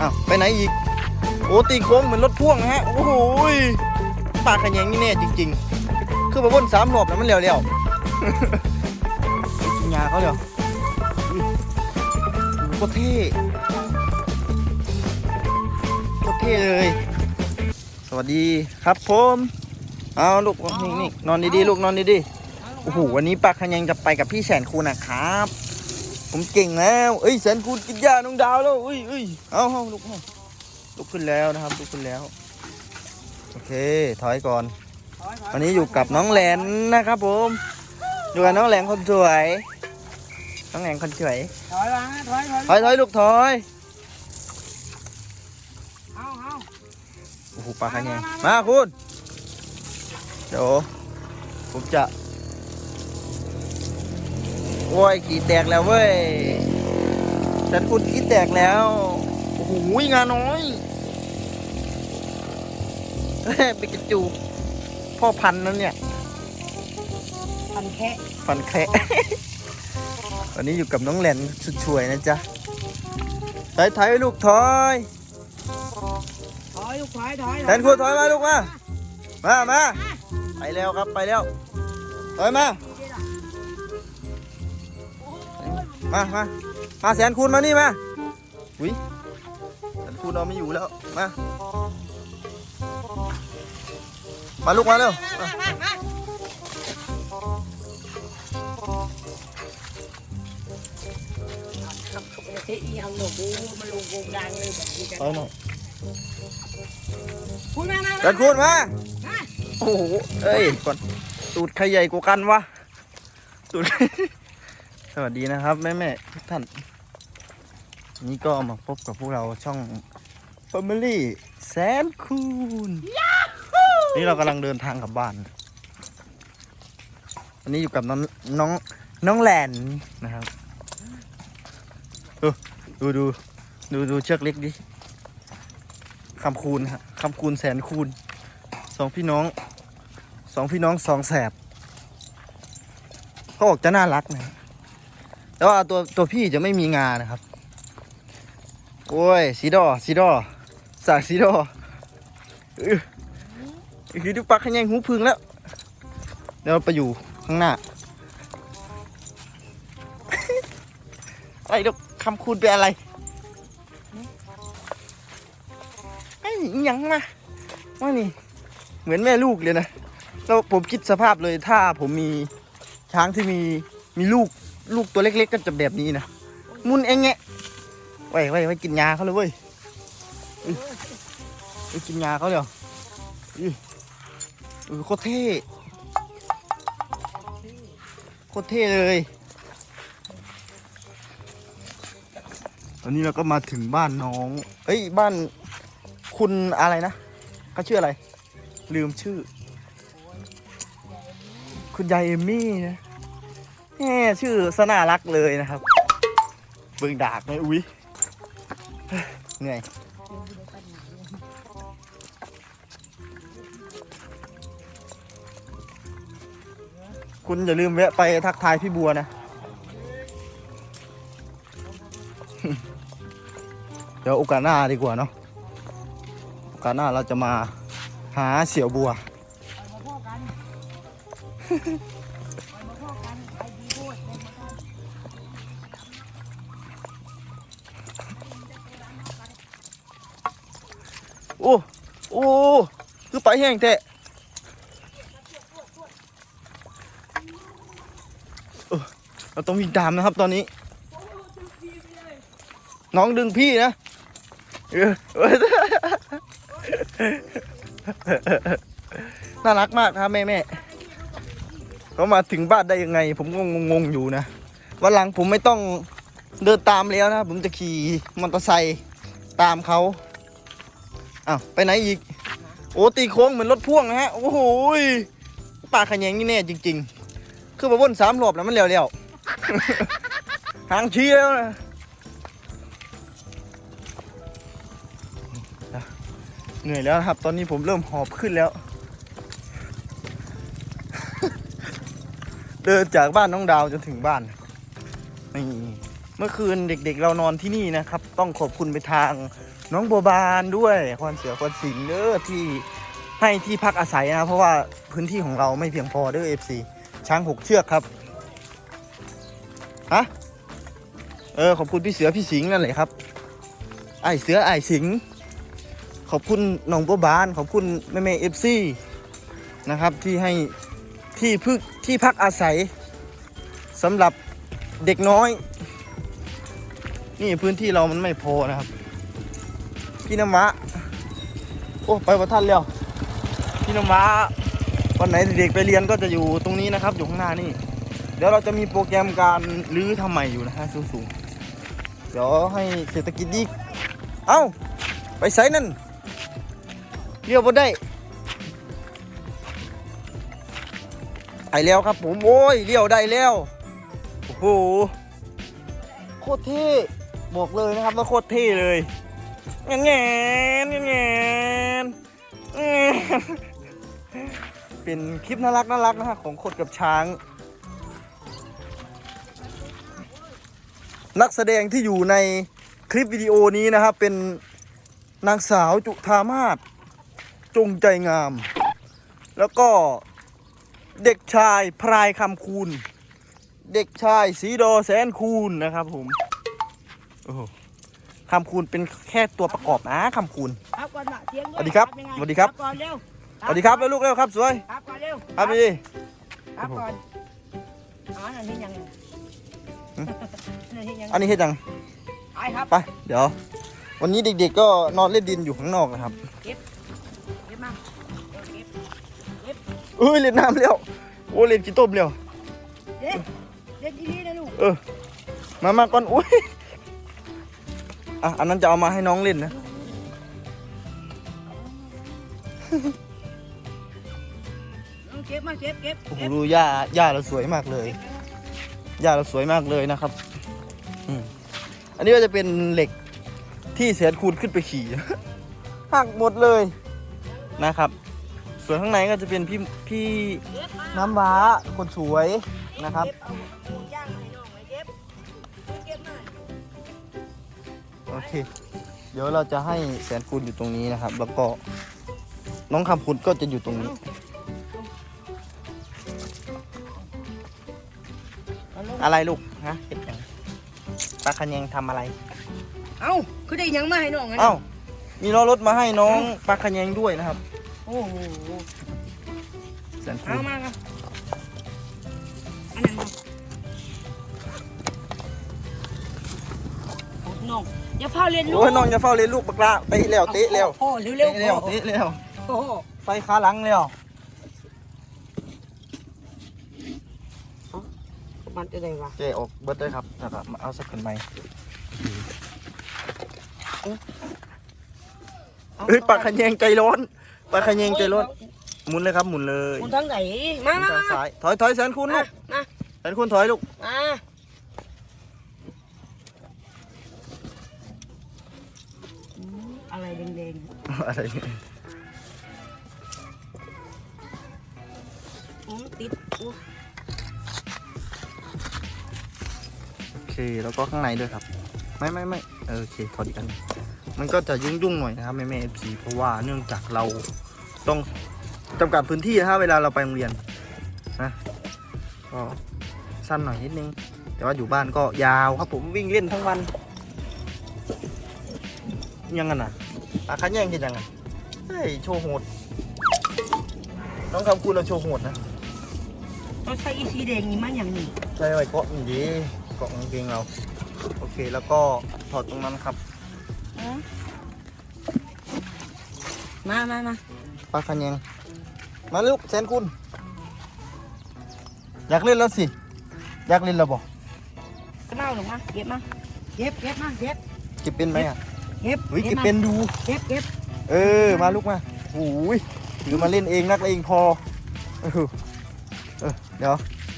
อ้าวไปไหนอีก โอ้ตีโค้งเหมือนรถพ่วงนะฮะ โอ้โหปากขยงนี่แน่จริง ๆ คือมาวนสามรอบแล้วมันเร็วๆกินยาเขาเดี๋ยวโคตรเท่โคตรเท่เลย สวัสดีครับผมเอาลูกนี่นี่นอนดีๆลูกนอนดีๆโอ้โหวันนี้ปากขยังจะไปกับพี่แสนคูนะครับ ผมเก่งแล้วเอ้ยแสนคูกินยาน้องดาวแล้วเอ้ยเอ้ยเอาเอาลูกเอาลุกขึ้นแล้วนะครับลุกขึ้นแล้ว โอเคถอยก่อน วันนี้อยู่กับน้องแหลนนะครับผมอยู่กับน้องแหลนคนสวย น้องแหลนคนสวย ถอยมาถอยถอยถอยถอยลูกถอยเอาเอาโอ้โหปลาคันยังมาคุณเดี๋ยวผมจะ โอ้ยขี่แตกแล้วเว้ย ฉันคุณขี่แตกแล้ว โอ้โหงานน้อยเฮ้ยเป็นกระจู พ่อพันธุ์นั้นเนี่ย พันแค่ฟันแคะวันนี้อยู่กับน้องแหลนสุดช่วยนะจ๊ะถอยถอยลูกถอยถอยลูกถอยถอยแหลนคุณถอยมาลูกมา มามาไปแล้วครับไปแล้วถอยมา มามามาแสนคูณมานี่มาอุ้ยแสนคูณเราไม่อยู่แล้ว มา มาลูกมาเร็วมาเฮ้ยยังหนูมันลงวงดังเลยแบบนี้กันถอยหน่อยคุณมามาแสนคูณมาโอ้โหเอ้ยก่อนตูดใครใหญ่กว่ากันวะตูด วัสดีนะครับ แม่แม่ๆทุกท่าน นี่ก็มาพบกับพวกเราช่อง Family แสนคูณนี่เรากำลังเดินทางกลับบ้านวันนี้อยู่กับน้องน้องน้องแหลนนะครับ ดูดูดูดูดูเชือกเล็กดิคำคูณฮะคำคูณแสนคูณสองพี่น้องสองพี่น้องสองแสบเขาบอกจะน่ารักนะ แต่ว่าตัวตัวพี่จะไม่มีงานะครับ โอ้ยสีดอสีดอสากสีดออื้อคือดูปลักขยังหูพึ่งแล้ว เดี๋ยวเราไปอยู่ข้างหน้าไอ้ลูกคำคูณเป็นอะไรไอ้อิหยังมาว่านี่ เหมือนแม่ลูกเลยนะ แล้วผมคิดสภาพเลยถ้าผมมีช้างที่มีมีลูก ลูกตัวเล็กๆก็จะแบบนี้นะมุนเองแงะไว้ไว้ไว้กินยาเขาเลยเว้ยไปกินยาเขาเดี๋ยวอุ๊ยเอโคตรเท่โคตรเท่เลย ตอนนี้เราก็มาถึงบ้านน้อง เอ้ยบ้านคุณอะไรนะเขาชื่ออะไร ลืมชื่อ คุณยายเอมี่นะ แหมชื่อสน่ารักเลยนะครับ เบิ่งดากเลยอุ้ยเหนื่อยคุณอย่าลืมแวะไปทักทายพี่บัวนะ เดี๋ยวโอกาสหน้าดีกว่าเนาะ โอกาสหน้าเราจะมาหาเสี่ยวบัว อ้โอ้คือไปแห้งแท้เออเราต้องวิ่งตามนะครับตอนนี้ น้องดึงพี่นะน่ารักมากครับแม่แม่เขามาถึงบ้านได้ยังไง ผมก็งงๆอยู่นะวันหลังผมไม่ต้องเดินตามแล้วนะ ผมจะขี่มอเตอร์ไซค์ตามเขา อ้าวไปไหนอีก โอ้ตีโค้งเหมือนรถพ่วงนะฮะ โอ้โหปลาขยงนี่แน่จริง ๆ คือมาวนสามรอบแล้วมันเร็วๆหางชี้แล้วนะเหนื่อยแล้วครับ ตอนนี้ผมเริ่มหอบขึ้นแล้ว เดินจากบ้านน้องดาวจนถึงบ้านนี่ เมื่อคืนเด็กๆ เรานอนที่นี่นะครับ ต้องขอบคุณไปทางน้องบัวบานด้วยคอนเสือคอนสิงเด้อที่ให้ที่พักอาศัยนะเพราะว่าพื้นที่ของเราไม่เพียงพอเด้อเอฟซีช้างหกเชือกครับฮะเออขอบคุณพี่เสือพี่สิงนั่นแหละครับไอเสือไอสิงขอบคุณน้องบัวบาน ขอบคุณแม่แม่เอฟซีนะครับที่ให้ที่พึกที่พักอาศัยสำหรับเด็กน้อย นี่พื้นที่เรามันไม่พอนะครับ พี่น้ำมะโอ้ไปประทันแล้วพี่น้ำมะวันไหนเด็กไปเรียนก็จะอยู่ตรงนี้นะครับ อยู่ข้างหน้านี่เดี๋ยวเราจะมีโปรแกรมการรื้อทำใหม่อยู่นะฮะสูงๆเดี๋ยวให้เศรษฐกิจดีเอ้าไปไซนั่นเลี้ยวบนได้ไอแล้วครับผมโอ้ยเลี้ยวได้แล้วโอ้โหโคตรเท่ บอกเลยนะครับว่าโคตรเท่เลยแงนแงนแงนแงนแงนเป็นคลิปน่ารักน่ารักนะฮะของคนกับช้าง นักแสดงที่อยู่ในคลิปวิดีโอนี้นะครับเป็นนางสาวจุธามาศจงใจงาม แล้วก็เด็กชายพรายคำคูณ เด็กชายสีดอแสนคูณนะครับผม โอ้โหคำคูณเป็นแค่ตัวประกอบนะคำคูณ ครับก่อนละเสียงสวัสดีครับยังไงสวัสดีครับ ก่อนเร็วสวัสดีครับแล้วลูกเร็วครับสวย ครับก่อนเร็วครับพี่ ครับก่อนอ๋อนั่นนี่ยังไงหืมนั่นนี่ยังอันนี้เฮ็ดยังไปครับไปเดี๋ยว วันนี้เด็กๆก็นอนเล่นดินอยู่ข้างนอกนะครับเก็บมาเก็บเอ้ยเล่นน้ำเร็วโอ้เล่นกี่ต้มเร็วเด็กเด็กดีๆนะลูก เออมามาก่อนอุ้ย อะอันนั้นจะเอามาให้น้องเล่นนะ เอาเก็บมาเก็บเก็บโอ้โหเก็บดูหญ้าหญ้าเราสวยมากเลยหญ้าเราสวยมากเลยนะครับอืมอันนี้ก็จะเป็นเหล็กที่เสียนคูณขึ้นไปขี่ หักหมดเลยนะครับ ส่วนข้างในก็จะเป็นพี่พี่เก็บมาน้ำว้าคนสวยนะครับ เก็เอา อเค เดี๋ยวเราจะให้แสนคูณอยู่ตรงนี้นะครับ แล้วก็น้องคำพูนก็จะอยู่ตรงนี้เอาลงอะไรลูกฮะเห็ดหยังปลาคันยังทำอะไร เอ้าคือได้หยังมาให้น้องไงเอ้ามีล้อรถมาให้น้องปลาคันยังด้วยนะครับ โอ้โหแสนคูเอาณมาครับอันนั้น องอย่าเฝ้าเรียนลูกโอ้ยน้องจะเฝ้าเล่นลูกบักละเตะแล้วเตะแล้วโอ้เร็วเตะๆแล้วโอ้เตะแล้วโอ้โหไฟขาหลังแล้วมันจะได้วะเจออกเบิร์ดเลยครับแล้วก็มาเอาสักคนใหม่เฮ้ยปลาคันยังใจร้อนปลาคันยังใจร้อนหมุนเลยครับหมุนเลยคุณทั้งไหนมาหมุนมาทางมาซ้ายถอยถอยแสนคูณลูกมาแสนคูณถอยลูกมาอืมอะไรแดง อะไรเนี่ยๆอืมติดอู้โอเคแล้วก็ข้างในด้วยครับ ไม่ไม่ไม่เออโอเคพอดีกัน มันก็จะยุ่งยุ่งๆหน่อยนะครับแม่แม่เอฟซีเพราะว่าเนื่องจากเราต้องจำกัดพื้นที่นะครับเวลาเราไปโรงเรียนนะก็สั้นหน่อยนิดนึง แต่ว่าอยู่บ้านก็ยาวครับผมวิ่งเล่นทั้งวัน ยังไงน่ะ ปลาคันแย่งกินยังไงเฮ้ยโชว์โหด น้องคำคูณเราโชว์โหดนะต้องใส่อีสีแดงนี่มันอย่างนี้ใช่ไว้เกาะนี่ดีเกาะกางเกงเรา โอเคแล้วก็ถอดตรงนั้นครับอ๋อมามามาปลาคันแยงมาลูกแสนคุณ อยากเล่นแล้วสิ อยากเล่นแล้วบอกเมาหรือมาเก็บมาเก็บเก็บมาเก็บเก็บเป็นไหมอะ เก็บเฮ้ยก็เก็บบมาเป็นดู เก็บเก็บเออ มาลูกมาโอ้ยถือมาเล่นเองนักเลงพอเออเออเดี๋ยว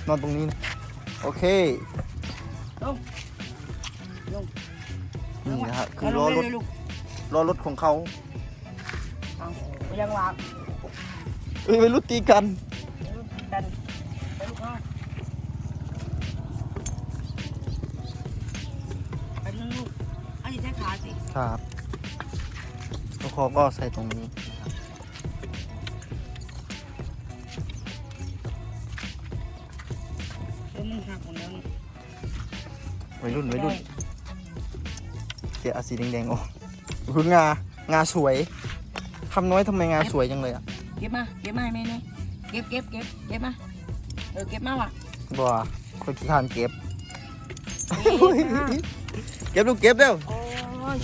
นอนตรงนี้นะ โอเคลงนี่นะครับคือเาลล้องรถเลยลูกล้อรถของเขาเอาไปยังวางเอ้ยไปรุดตีกัน ครับแล้วคอก็ใส่ตรงนี้นะครับแล้วมันหักหมดแล้วนี่วัยรุ่นวัยรุ่นเกี่ยเอาสีแดงๆออกคืองางาสวยคำน้อยทำไมงาสวยจังเลยอะเก็บมา เก็บมาให้แม่นี่เก็บเก็บเก็บเก็บมา เออ เก็บมาว่ะ บัวคนขี้ขานเก็บ เก็บมาเก็บลูกเก็บเร็ว โอ้ ย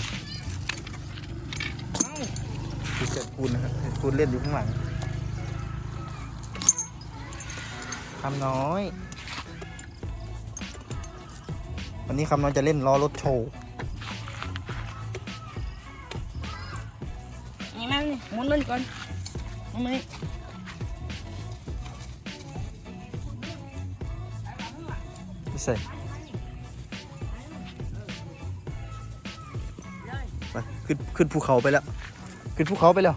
ดูเสร็จคูณนะครับเสร็จคูณเล่นอยู่ข้างหลังคำน้อย วันนี้คำน้อยจะเล่นล้อรถโชว์นี่มันนี่หมุนมันก่อนหมุนมันนี่ไม่ใส่ ขึ้นขึ้นภูเขาไปแล้ว ขึ้นภูเขาไปแล้ว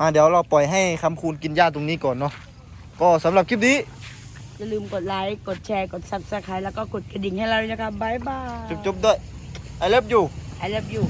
อ่าเดี๋ยวเราปล่อยให้คำคูณกินหญ้าตรงนี้ก่อนเนาะ ก็สำหรับคลิปนี้อย่าลืมกดไลค์ กดแชร์ กด subscribe แล้วก็กดกระดิ่งให้เราด้วยนะครับบ๊ายบาย จบๆด้วย I love you I love you